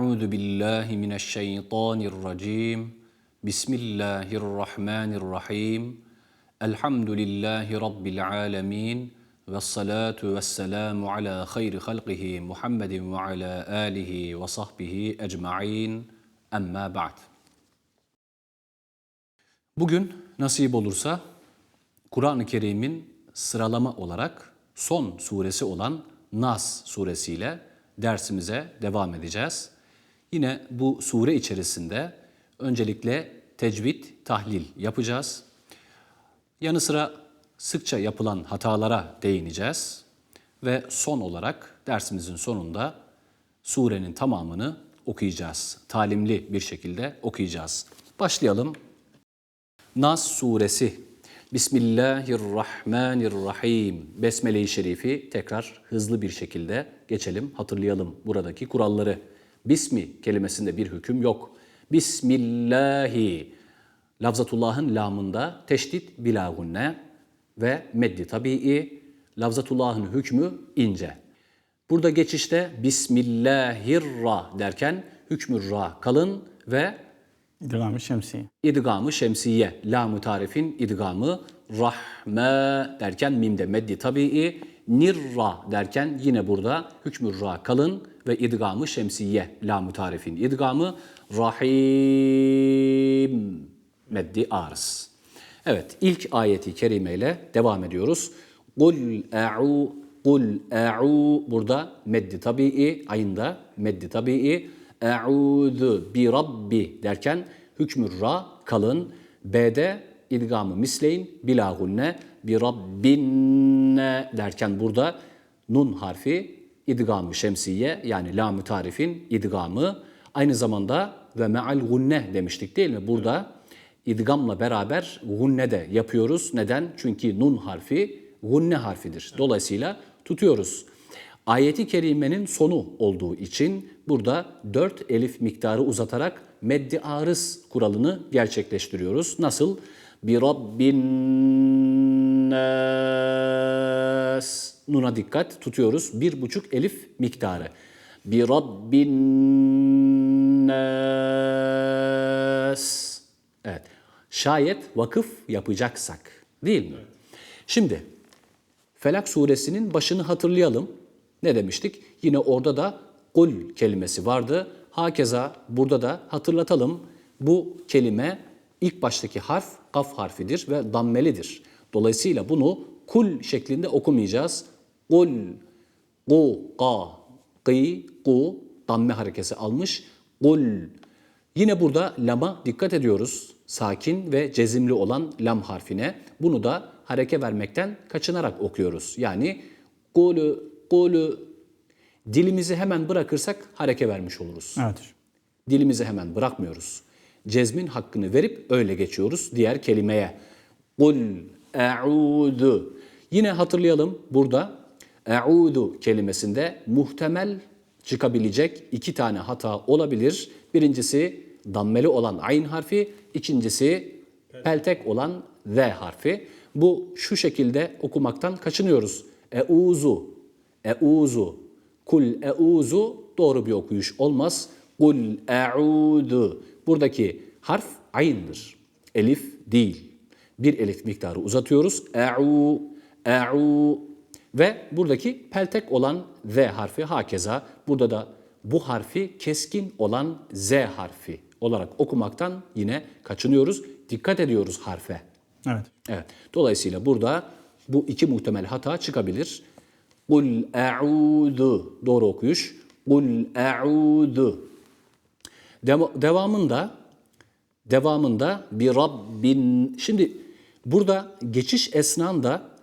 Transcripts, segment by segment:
Euzu billahi mineşşeytanirracim. Bismillahirrahmanirrahim. Elhamdülillahi rabbil alamin. Ve salatu ve selamu ala hayri halqihi Muhammedin ve ala alihi ve sahbihi ecma'in. Emma ba'd. Bugün nasip olursa Kur'an-ı Kerim'in sıralama olarak son suresi olan Nas suresiyle dersimize devam edeceğiz. Yine bu sure içerisinde öncelikle tecvid, tahlil yapacağız. Yanı sıra sıkça yapılan hatalara değineceğiz ve son olarak dersimizin sonunda surenin tamamını okuyacağız. Talimli bir şekilde okuyacağız. Başlayalım. Nas suresi. Bismillahirrahmanirrahim. Besmele-i Şerifi tekrar hızlı bir şekilde geçelim, hatırlayalım buradaki kuralları. Bismi kelimesinde bir hüküm yok. Bismillahi. Lafzatullah'ın lamında teşdit bila gunne ve meddi tabii. Lafzatullah'ın hükmü ince. Burada geçişte Bismillahirra derken hükmü ra kalın ve İdgam-ı şemsiye. İdgamı şemsiye, la tarifin idgamı, rahme derken mimde meddi tabii, nirra derken yine burada hükmü ra kalın ve idgamı şemsiye, la tarifin idgamı, rahim meddi arız. Evet, ilk ayeti kerimeyle devam ediyoruz. Kul e'u, kul e'u, burada meddi tabii, ayında meddi tabii, e'udu bi rabbi derken hükmü ra kalın. B'de idgamı misleyin bila gunne bi rabbinne derken burada nun harfi idgamı şemsiye yani la tarifin idgamı aynı zamanda ve me'al gunne demiştik değil mi? Burada idgamla beraber gunne de yapıyoruz. Neden? Çünkü nun harfi gunne harfidir. Dolayısıyla tutuyoruz. Ayeti kerimenin sonu olduğu için burada dört elif miktarı uzatarak meddi arız kuralını gerçekleştiriyoruz. Nasıl? Bir Rabbin nas. Nuna dikkat tutuyoruz. Bir buçuk elif miktarı. Bir Rabbin. Evet. Şayet vakıf yapacaksak değil mi? Şimdi Felak suresinin başını hatırlayalım. Ne demiştik? Yine orada da kul kelimesi vardı. Hakeza burada da hatırlatalım. Bu kelime ilk baştaki harf kaf harfidir ve dammelidir. Dolayısıyla bunu kul şeklinde okumayacağız. Kul, ku, ka, kı, ku damme harekesi almış. Kul. Yine burada lama dikkat ediyoruz. Sakin ve cezimli olan lam harfine. Bunu da hareke vermekten kaçınarak okuyoruz. Yani kulü, kulü dilimizi hemen bırakırsak hareke vermiş oluruz. Evet. Dilimizi hemen bırakmıyoruz. Cezmin hakkını verip öyle geçiyoruz diğer kelimeye. Kul e'udu. Yine hatırlayalım burada e'udu kelimesinde muhtemel çıkabilecek iki tane hata olabilir. Birincisi dammeli olan ayn harfi, ikincisi peltek olan z harfi. Bu şu şekilde okumaktan kaçınıyoruz. Euzu, euzu, kul euzu doğru bir okuyuş olmaz. Kul e'udu. Buradaki harf ayn'dır. Elif değil. Bir elif miktarı uzatıyoruz. E'u, e'u ve buradaki peltek olan z harfi hakeza. Burada da bu harfi keskin olan z harfi olarak okumaktan yine kaçınıyoruz. Dikkat ediyoruz harfe. Evet. Evet. Dolayısıyla burada bu iki muhtemel hata çıkabilir. Kul e'udu doğru okuyuş. Kul e'udu. Deva- devamında devamında bir Rabbin şimdi burada geçiş esnanda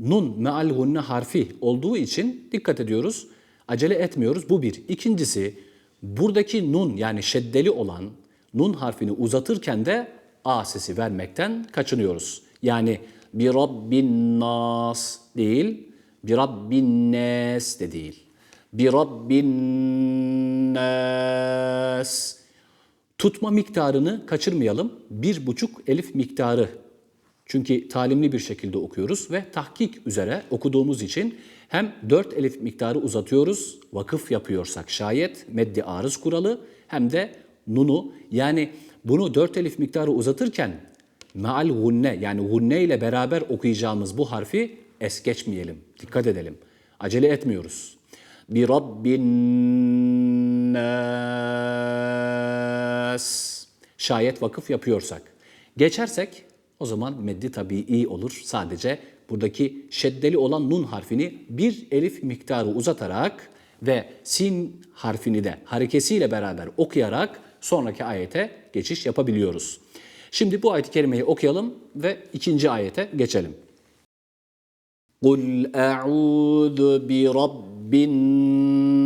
nun meal gunne harfi olduğu için dikkat ediyoruz. Acele etmiyoruz. Bu bir. İkincisi buradaki nun yani şeddeli olan nun harfini uzatırken de a sesi vermekten kaçınıyoruz. Yani bir rabbin nas değil, bir rabbin nes de değil. Bir rabbin nas. Tutma miktarını kaçırmayalım. Bir buçuk elif miktarı. Çünkü talimli bir şekilde okuyoruz ve tahkik üzere okuduğumuz için hem dört elif miktarı uzatıyoruz, vakıf yapıyorsak şayet meddi arız kuralı hem de nunu yani bunu dört elif miktarı uzatırken meal gunne yani gunne ile beraber okuyacağımız bu harfi es geçmeyelim. Dikkat edelim. Acele etmiyoruz. Bir Rabbin nas. Şayet vakıf yapıyorsak. Geçersek o zaman meddi tabii iyi olur. Sadece buradaki şeddeli olan nun harfini bir elif miktarı uzatarak ve sin harfini de harekesiyle beraber okuyarak sonraki ayete geçiş yapabiliyoruz. Şimdi bu ayet-i kerimeyi okuyalım ve ikinci ayete geçelim. قُلْ أَعُوذُ بِرَبِّ النَّاسِ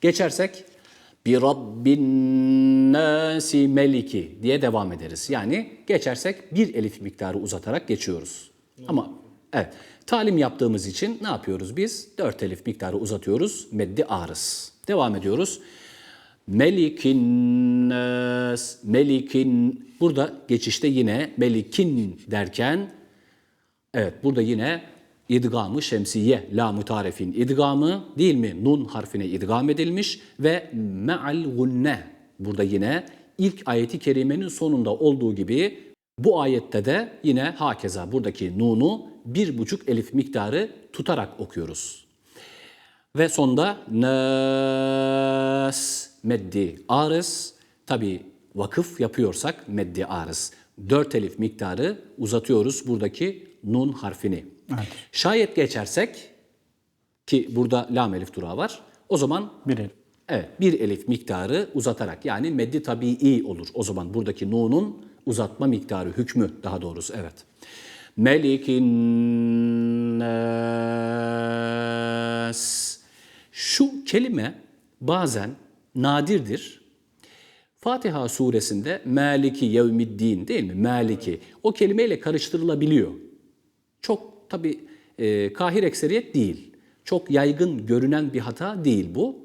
Geçersek bir Rabbin nasi meliki diye devam ederiz. Yani geçersek bir elif miktarı uzatarak geçiyoruz. Ama evet talim yaptığımız için ne yapıyoruz biz? Dört elif miktarı uzatıyoruz. Meddi arız. Devam ediyoruz. Melikin melikin burada geçişte yine melikin derken evet burada yine idgamı şemsiye la mutarefin idgamı değil mi? Nun harfine idgam edilmiş ve me'al gunne burada yine ilk ayeti kerimenin sonunda olduğu gibi bu ayette de yine hakeza buradaki nunu bir buçuk elif miktarı tutarak okuyoruz. Ve sonda nas meddi arız tabi vakıf yapıyorsak meddi arız. Dört elif miktarı uzatıyoruz buradaki nun harfini. Şayet geçersek ki burada lam elif durağı var. O zaman Bir el. evet bir elif miktarı uzatarak yani meddi tabii olur. O zaman buradaki nunun uzatma miktarı hükmü daha doğrusu evet. Melikin nas. Şu kelime bazen nadirdir. Fatiha suresinde Maliki yevmiddin değil mi? Maliki. O kelimeyle karıştırılabiliyor. Çok tabi e, kahir ekseriyet değil. Çok yaygın görünen bir hata değil bu.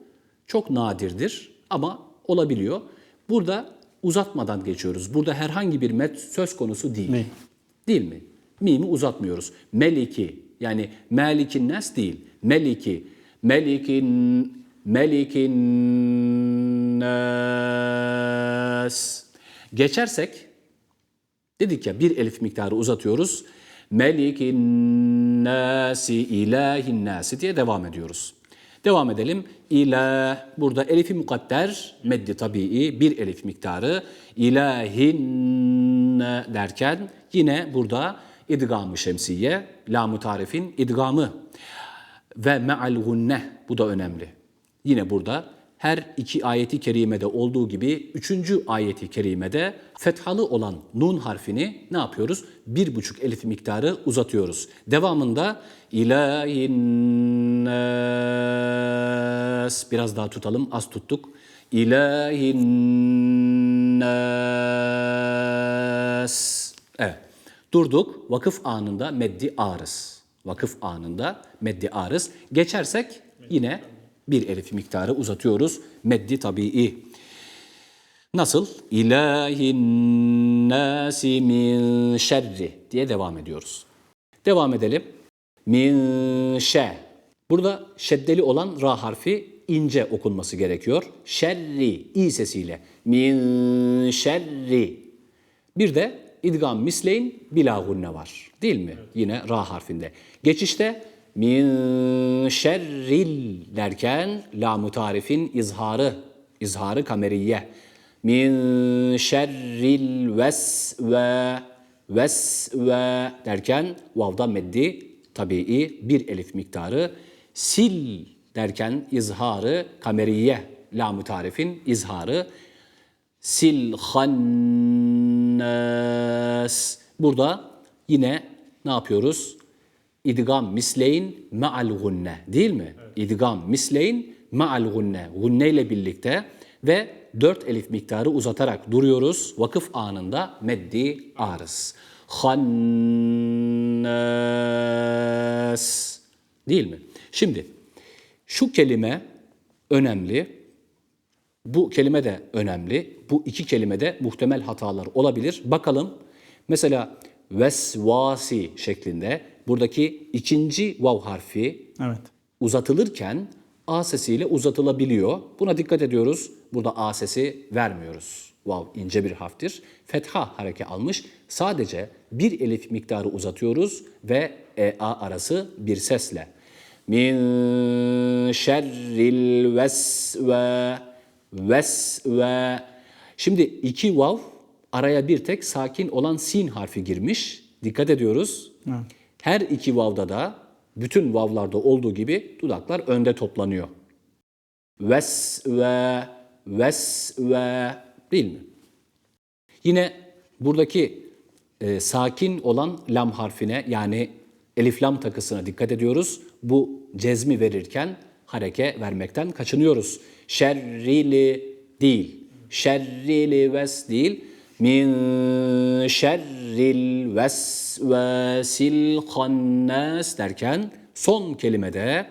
Çok nadirdir ama olabiliyor. Burada uzatmadan geçiyoruz. Burada herhangi bir met söz konusu değil. Değil. Değil mi? Mimi uzatmıyoruz. Meliki yani Melikin Nas değil. Meliki. Melikin Melikin Nas. Geçersek dedik ya bir elif miktarı uzatıyoruz. Melikin nasi ilahin nasi diye devam ediyoruz. Devam edelim. İlah burada elifi mukadder meddi tabii bir elif miktarı ilahin derken yine burada idgamı şemsiye lamu tarifin idgamı ve me'al gunne bu da önemli. Yine burada her iki ayeti kerimede olduğu gibi üçüncü ayeti kerimede fethalı olan nun harfini ne yapıyoruz? Bir buçuk elif miktarı uzatıyoruz. Devamında ilahin nas biraz daha tutalım az tuttuk. İlahin nas Evet. Durduk. Vakıf anında meddi arız. Vakıf anında meddi arız. Geçersek yine bir elif miktarı uzatıyoruz. Meddi tabii. Nasıl? İlahin nasi min şerri diye devam ediyoruz. Devam edelim. Min şe. Burada şeddeli olan ra harfi ince okunması gerekiyor. Şerri i sesiyle. Min şerri. Bir de idgam misleyn bila gunne var. Değil mi? Yine ra harfinde. Geçişte min şerril derken la tarifin izharı, izharı kameriye. Min şerril ves ve ves ve derken vavda meddi tabii bir elif miktarı sil derken izharı kameriye la tarifin izharı silhan Hannas. Burada yine ne yapıyoruz? İdgam misleyn ma'al gunne değil mi? İdgam misleyn ma'al gunne. Gunne ile birlikte ve dört elif miktarı uzatarak duruyoruz. Vakıf anında meddi arız. Hannas. Değil mi? Şimdi şu kelime önemli. Bu kelime de önemli. Bu iki kelimede muhtemel hatalar olabilir. Bakalım mesela vesvasi şeklinde buradaki ikinci vav harfi Evet. uzatılırken A sesiyle uzatılabiliyor. Buna dikkat ediyoruz. Burada A sesi vermiyoruz. Vav ince bir harftir. Fetha hareke almış. Sadece bir elif miktarı uzatıyoruz ve E A arası bir sesle. Min şerril vesve vesve. Şimdi iki vav araya bir tek sakin olan sin harfi girmiş. Dikkat ediyoruz. Her iki vavda da bütün vavlarda olduğu gibi dudaklar önde toplanıyor. Ves ve ves ve değil mi? Yine buradaki e, sakin olan lam harfine yani elif lam takısına dikkat ediyoruz. Bu cezmi verirken hareke vermekten kaçınıyoruz. Şerrili değil. Şerrili ves değil. Min şerril vesvesil hannas derken son kelimede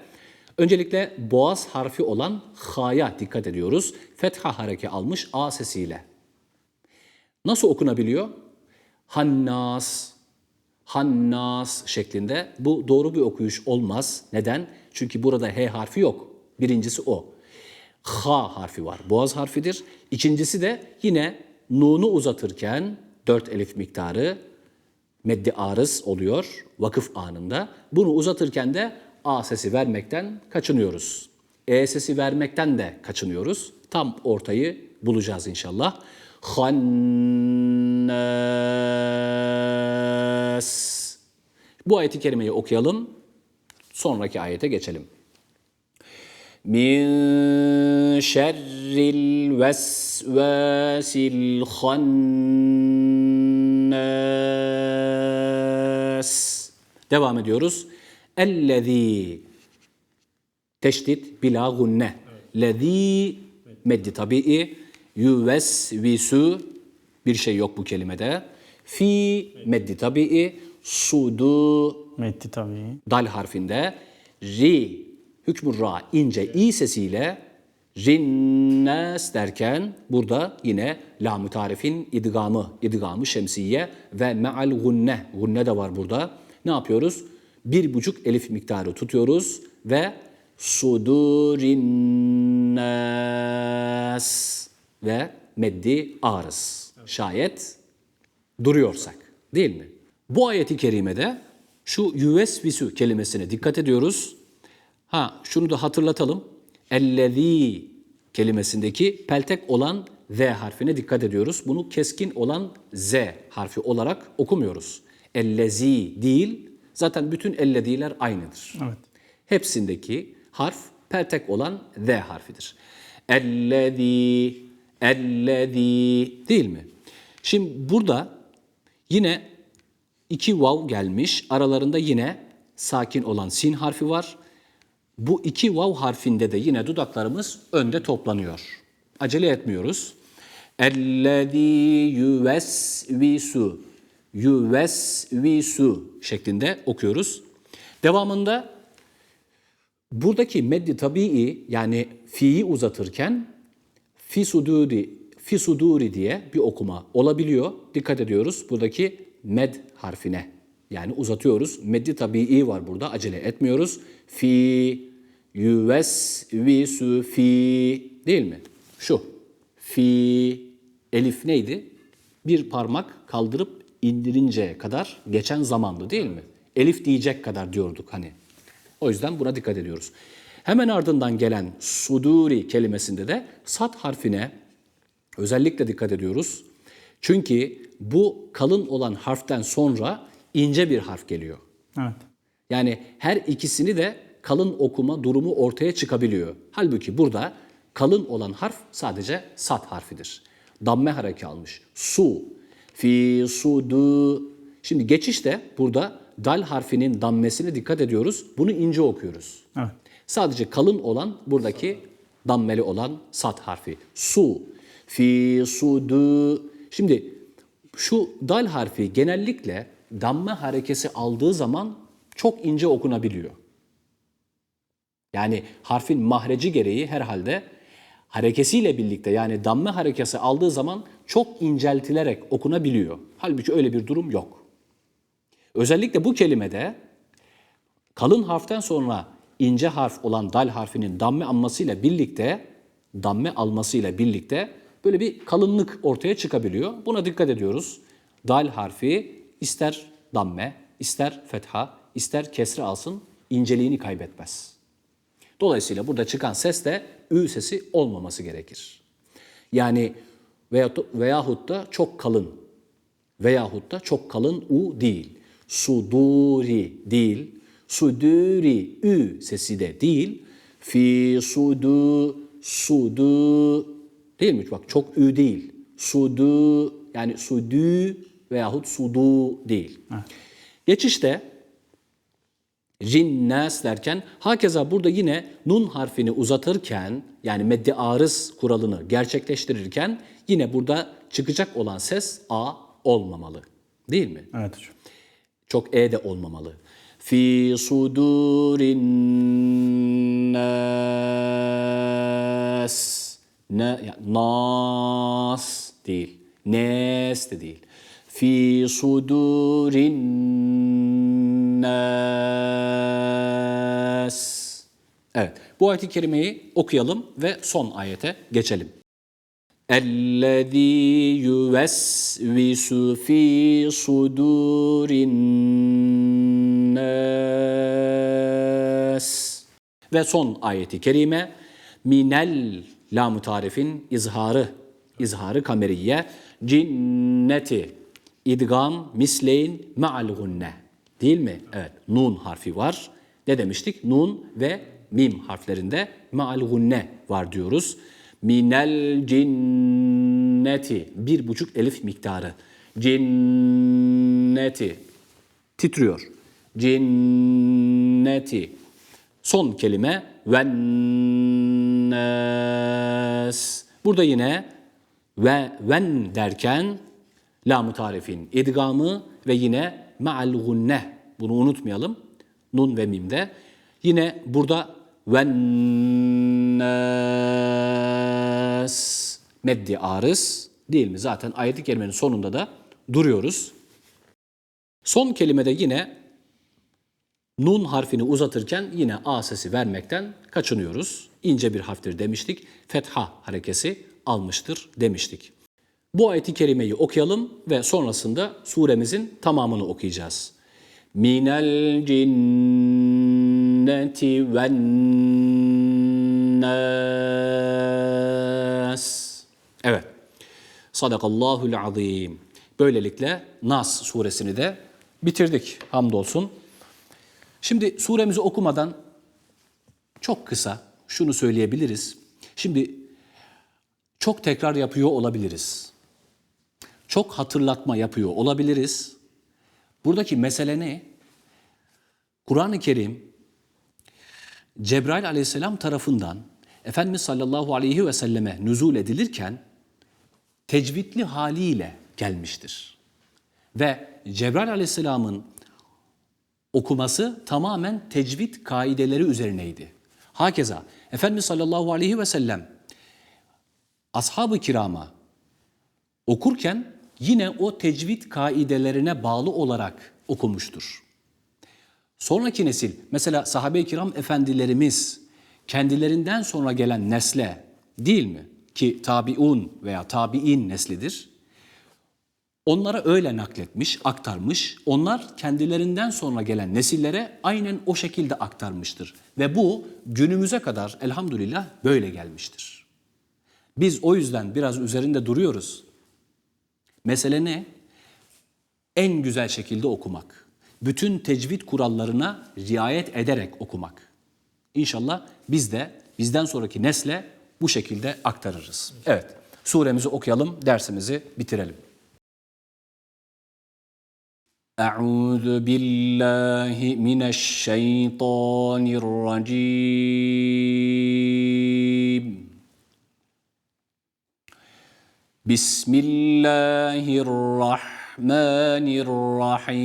öncelikle boğaz harfi olan ha'ya dikkat ediyoruz. Fetha hareke almış a sesiyle. Nasıl okunabiliyor? Hannas, Hannas şeklinde. Bu doğru bir okuyuş olmaz. Neden? Çünkü burada H harfi yok. Birincisi o. H harfi var. Boğaz harfidir. İkincisi de yine nunu uzatırken dört elif miktarı meddi arız oluyor vakıf anında. Bunu uzatırken de A sesi vermekten kaçınıyoruz. E sesi vermekten de kaçınıyoruz. Tam ortayı bulacağız inşallah. Hannas. Bu ayeti kerimeyi okuyalım. Sonraki ayete geçelim. Min şerril vesvesil hannas. Devam ediyoruz. Ellezî teşdit bila gunne. Lezî meddi tabii. Yüvesvisu bir şey yok bu kelimede. Fi meddi tabii. Sudu Metti tabii. dal harfinde ri hükmü ra ince i sesiyle rinnas derken burada yine lam-ı tarifin idgamı, idgamı şemsiye ve me'al gunne, gunne de var burada. Ne yapıyoruz? Bir buçuk elif miktarı tutuyoruz ve sudurinnas ve meddi arız. Şayet duruyorsak değil mi? Bu ayeti kerimede şu yüvesvisu kelimesine dikkat ediyoruz. Ha şunu da hatırlatalım. Ellezî kelimesindeki peltek olan Z harfine dikkat ediyoruz. Bunu keskin olan Z harfi olarak okumuyoruz. Ellezî değil, zaten bütün ellezîler aynıdır. Evet. Hepsindeki harf peltek olan Z harfidir. Ellezî, ellezî değil mi? Şimdi burada yine iki vav gelmiş. Aralarında yine sakin olan sin harfi var. Bu iki vav harfinde de yine dudaklarımız önde toplanıyor. Acele etmiyoruz. Ellezî yüvesvisu yüvesvisu şeklinde okuyoruz. Devamında buradaki meddi tabii yani fi'yi uzatırken fi suduri, fi suduri diye bir okuma olabiliyor. Dikkat ediyoruz buradaki med harfine. Yani uzatıyoruz. Meddi tabii var burada. Acele etmiyoruz. Fi, yüves, visu, fi değil mi? Şu. Fi, elif neydi? Bir parmak kaldırıp indirinceye kadar geçen zamandı değil mi? Elif diyecek kadar diyorduk hani. O yüzden buna dikkat ediyoruz. Hemen ardından gelen suduri kelimesinde de sat harfine özellikle dikkat ediyoruz. Çünkü bu kalın olan harften sonra ince bir harf geliyor. Evet. Yani her ikisini de kalın okuma durumu ortaya çıkabiliyor. Halbuki burada kalın olan harf sadece sat harfidir. Damme hareke almış. Su. fi sudu. Şimdi geçişte burada dal harfinin dammesine dikkat ediyoruz. Bunu ince okuyoruz. Evet. Sadece kalın olan buradaki dammeli olan sat harfi. Su. Fi sudu. Şimdi şu dal harfi genellikle damme harekesi aldığı zaman çok ince okunabiliyor. Yani harfin mahreci gereği herhalde harekesiyle birlikte yani damme harekesi aldığı zaman çok inceltilerek okunabiliyor. Halbuki öyle bir durum yok. Özellikle bu kelimede kalın harften sonra ince harf olan dal harfinin damme almasıyla birlikte damme almasıyla birlikte böyle bir kalınlık ortaya çıkabiliyor. Buna dikkat ediyoruz. Dal harfi ister damme, ister fetha, ister kesre alsın inceliğini kaybetmez. Dolayısıyla burada çıkan ses de ü sesi olmaması gerekir. Yani veyahut, veyahut da çok kalın veyahut da çok kalın u değil. Suduri değil. Suduri ü sesi de değil. Fi sudu sudu değil mi? Bak çok ü değil. Sudu yani sudu veyahut sudu değil. Geçişte Rinnas derken hakeza burada yine nun harfini uzatırken yani meddi arız kuralını gerçekleştirirken yine burada çıkacak olan ses a olmamalı. Değil mi? Evet hocam. Çok e de olmamalı. Fi sudurin nas. Ne, ya, nas değil. Nes de değil. Fi sudurin nas. Bu ayet-i kerimeyi okuyalım ve son ayete geçelim. اَلَّذ۪ي يُوَسْوِسُ ف۪ي صُدُورِ النَّاسِ Ve son ayeti kerime minel lam tarifin izharı izharı kameriye cinneti idgam misleyn ma'al gunne değil mi? Evet. Nun harfi var. Ne demiştik? Nun ve mim harflerinde ma'al gunne var diyoruz. Minel cinneti bir buçuk elif miktarı. Cinneti titriyor. Cinneti. Son kelime vennas. Burada yine ve ven derken lam-ı tarifin idgamı ve yine ma'al gunne. Bunu unutmayalım. Nun ve mimde. Yine burada vennas meddi arız değil mi? Zaten ayet-i sonunda da duruyoruz. Son kelimede yine nun harfini uzatırken yine a sesi vermekten kaçınıyoruz. İnce bir harftir demiştik. Fetha harekesi almıştır demiştik. Bu ayeti kerimeyi okuyalım ve sonrasında suremizin tamamını okuyacağız. Minel cinneti ven nas. Evet. Sadakallahul azim. Böylelikle Nas suresini de bitirdik hamdolsun. Şimdi suremizi okumadan çok kısa şunu söyleyebiliriz. Şimdi çok tekrar yapıyor olabiliriz. Çok hatırlatma yapıyor olabiliriz. Buradaki mesele ne? Kur'an-ı Kerim Cebrail aleyhisselam tarafından Efendimiz sallallahu aleyhi ve selleme nüzul edilirken tecvidli haliyle gelmiştir. Ve Cebrail aleyhisselamın okuması tamamen tecvid kaideleri üzerineydi. Hakeza Efendimiz sallallahu aleyhi ve sellem ashab-ı kirama okurken yine o tecvid kaidelerine bağlı olarak okumuştur. Sonraki nesil mesela sahabe-i kiram efendilerimiz kendilerinden sonra gelen nesle değil mi? Ki tabiun veya tabiin neslidir. Onlara öyle nakletmiş, aktarmış. Onlar kendilerinden sonra gelen nesillere aynen o şekilde aktarmıştır. Ve bu günümüze kadar elhamdülillah böyle gelmiştir. Biz o yüzden biraz üzerinde duruyoruz. Mesele ne? En güzel şekilde okumak Bütün tecvid kurallarına riayet ederek okumak. İnşallah biz de bizden sonraki nesle bu şekilde aktarırız. Evet, suremizi okuyalım, dersimizi bitirelim. أعوذ بالله من الشيطان الرجيم بسم الله الرحمن الرحيم.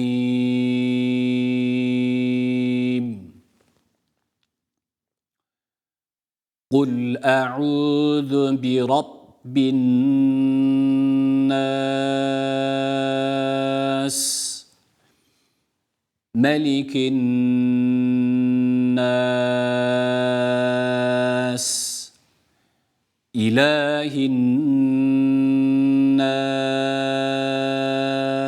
قل أعوذ برب الناس. ملك الناس. إله الناس.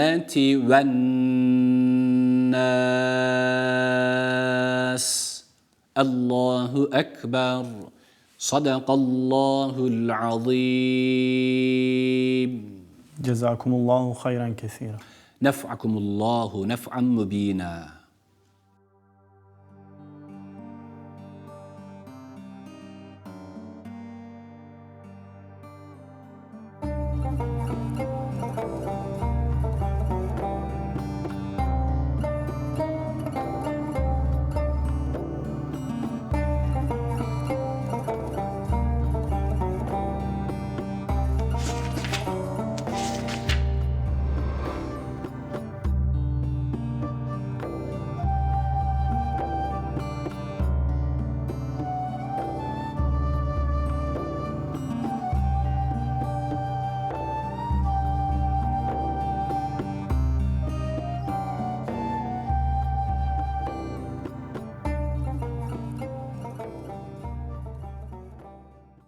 الجنة والناس. الله أكبر. صدق الله العظيم. Cezakumullahu hayran kesira. نفعكم الله نفعا مبينا.